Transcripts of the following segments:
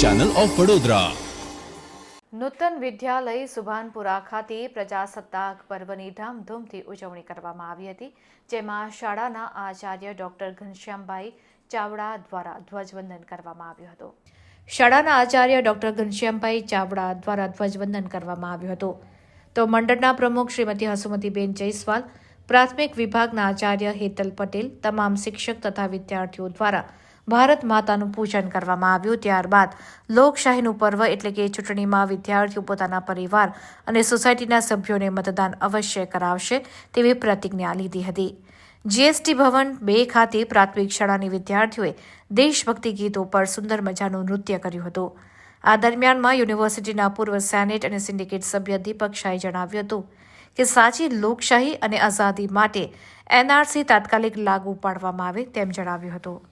Channel of Vadodara Nutan Vidyalaya Subhanpura ખાતે પ્રજાસત્તાક પર્વની ધામધૂમથી ઉજવણી કરવામાં આવી હતી, જેમાં શાળાના આચાર્ય ડોક્ટર ઘનશ્યામભાઈ ચાવડા દ્વારા ધ્વજવંદન કરવામાં આવ્યું હતું. શાળાના આચાર્ય ડોક્ટર ઘનશ્યામભાઈ ચાવડા દ્વારા ધ્વજવંદન કરવામાં આવ્યું હતું. તો મંડળના પ્રમુખ શ્રીમતી હસુમતીબેન જયસ્વાલ, પ્રાથમિક વિભાગના આચાર્ય હેતલ પટેલ, તમામ શિક્ષક તથા વિદ્યાર્થીઓ દ્વારા ભારત માતાનું પૂજન કરવામાં આવ્યું ત્યારબાદ લોકશાહીનું પર્વ એટલે કે ચૂંટણીમાં વિદ્યાર્થીઓ પોતાના પરિવાર અને સોસાયટીના સભ્યોને મતદાન અવશ્ય કરાવશે તેવી પ્રતિજ્ઞા લીધી હતી. જીએસટી ભવન બે ખાતે પ્રાથમિક શાળાની વિદ્યાર્થીઓએ દેશભક્તિ ગીતો પર સુંદર મજાનું નૃત્ય કર્યું હતું. આ દરમિયાનમાં યુનિવર્સિટીના પૂર્વ સેનેટ અને સિન્ડિકેટ સભ્ય દીપક શાહે જણાવ્યું હતું કે સાચી લોકશાહી અને આઝાદી માટે એનઆરસી તાત્કાલિક લાગુ પાડવામાં આવે તેમ જણાવ્યું હતું.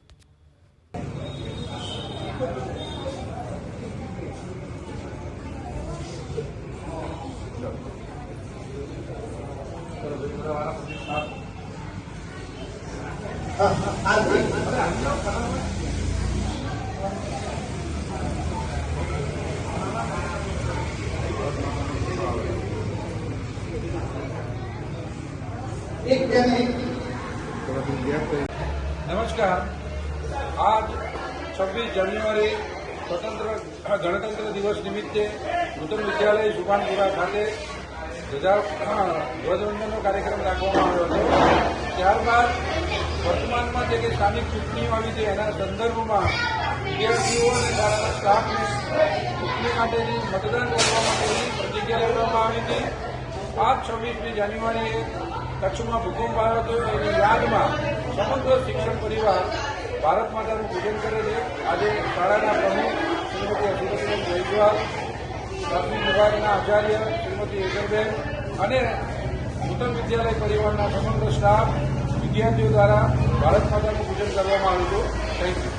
નમસ્કાર આજ છવ્વીસ જાન્યુઆરી સ્વતંત્ર ગણતંત્ર દિવસ નિમિત્તે નૂતન વિદ્યાલય સુભાનપુરા ખાતે ધ્વજા ધ્વજવંદનનો કાર્યક્રમ રાખવામાં આવ્યો હતો. ત્યારબાદ વર્તમાનમાં જે કે સ્થાનિક ચૂંટણીઓ આવી છે, એના સંદર્ભમાં વિદ્યાર્થીઓ અને શાળાના સ્ટાફને ચૂંટણી માટેની મતદાન કરવા માટેની પ્રતિજ્ઞા લેવામાં આવી હતી. પાંચ છવ્વીસમી જાન્યુઆરીએ કચ્છમાં ભૂકંપ આવ્યો હતો. એની યાદમાં સમગ્ર શિક્ષણ પરિવાર ભારત માતાનું પૂજન કરે છે. આજે શાળાના પ્રમુખ શ્રીમતી હસીબેન જયસ્વાલ પ્રાથમિક વિભાગના આચાર્ય શ્રીમતી હેતલબેન અને નૂતન વિદ્યાલય પરિવારના સમગ્ર સ્ટાફ વિદ્યાર્થીઓ દ્વારા ભારત માતાનું પૂજન કરવામાં આવ્યું હતું. Thank you